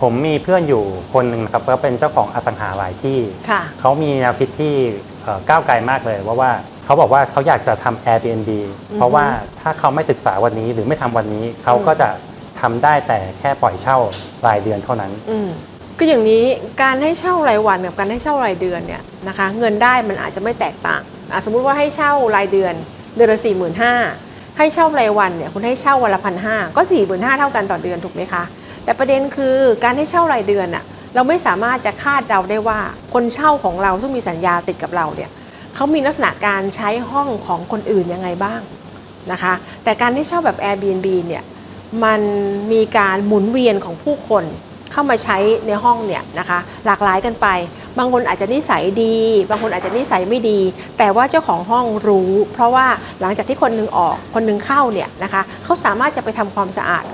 ผมมีเพื่อนอยู่คนหนึ่งนะครับก็เป็นเจ้าของอสังหาหลายที่ ค่ะ เขามีแนวคิดที่เอ่อก้าวไกลมากเลยว่าว่าเขาบอกว่าเขาอยากจะทำ Airbnb เพราะว่าถ้าเขาไม่ศึกษาวันนี้หรือไม่ทำวันนี้ เขาก็จะทำได้แต่แค่ปล่อยเช่ารายเดือนเท่านั้น อืมคืออย่างนี้การให้เช่ารายวันกับการให้เช่ารายเดือนเนี่ยนะคะเงินได้มันอาจจะไม่แตกต่างอะสมมุติว่าให้เช่ารายเดือนเดือนละสี่หมื่นห้าให้เช่ารายวันเนี่ยคุณให้เช่าวันละพันห้าก็สี่หมื่นห้าเท่ากันต่อเดือนถูกไหมคะ แต่ประเด็นคือการให้เช่ารายเดือนอะเราไม่สามารถจะคาดเดาได้ว่าคนเช่าของเราซึ่งมีสัญญาติดกับเราเนี่ยเขามีลักษณะการใช้ห้องของคนอื่นยังไงบ้างนะคะ แต่การให้เช่าแบบ Airbnb เนี่ยมันมีการหมุนเวียนของผู้คนเข้ามาใช้ในห้องเนี่ยนะคะ หลากหลายกันไป บางคนอาจจะนิสัยดี บางคนอาจจะนิสัยไม่ดี แต่ว่าเจ้าของห้องรู้ เพราะว่าหลังจากที่คนหนึงออกคนหนึงเข้าเนี่ยนะคะเขาสามารถจะไปทำความสะอาด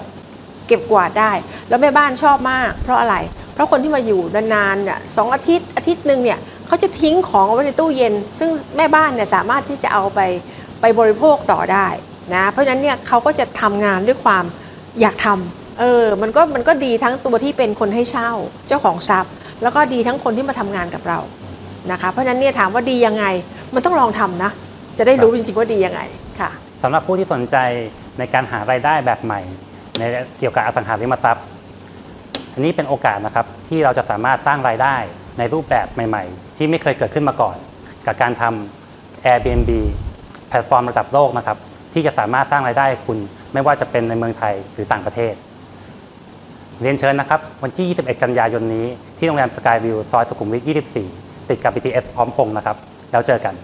เก็บกวาดได้ แล้วแม่บ้านชอบมาก เพราะอะไร เพราะคนที่มาอยู่นานๆเนี่ยสองอาทิตย์อาทิตย์หนึ่งเนี่ยเขาจะทิ้งของเอาไว้ในตู้เย็น ซึ่งแม่บ้านเนี่ยสามารถที่จะเอาไปไปบริโภคต่อได้นะเพราะฉะนั้นเนี่ยเขาก็จะทำงานด้วยความอยากทำเออมันก็มันก็ดีทั้งตัวที่เป็นคนให้เช่าเจ้าของทรัพย์ แล้วก็ดีทั้งคนที่มาทำงานกับเรานะคะเพราะฉะนั้นเนี่ยถามว่าดียังไงมันต้องลองทำนะ จะได้รู้จริงๆว่าดียังไงค่ะสำหรับผู้ที่สนใจในการหารายได้แบบใหม่ ในเกี่ยวกับอสังหาริมทรัพย์ อันนี้เป็นโอกาสนะครับที่เราจะสามารถสร้างรายได้ในรูปแบบใหม่ ๆ ที่ไม่เคยเกิดขึ้นมาก่อน กับการทำ Airbnb แพลตฟอร์มระดับโลกนะครับที่จะสามารถสร้างรายได้คุณไม่ว่าจะเป็นในเมืองไทยหรือต่างประเทศ เรียนเชิญนะครับ วันที่ 21 กันยายนนี้ที่โรงแรมสกายวิวซอยสุขุมวิท 24 ติดกับ BTS พร้อมพงษ์นะครับ แล้วเจอกัน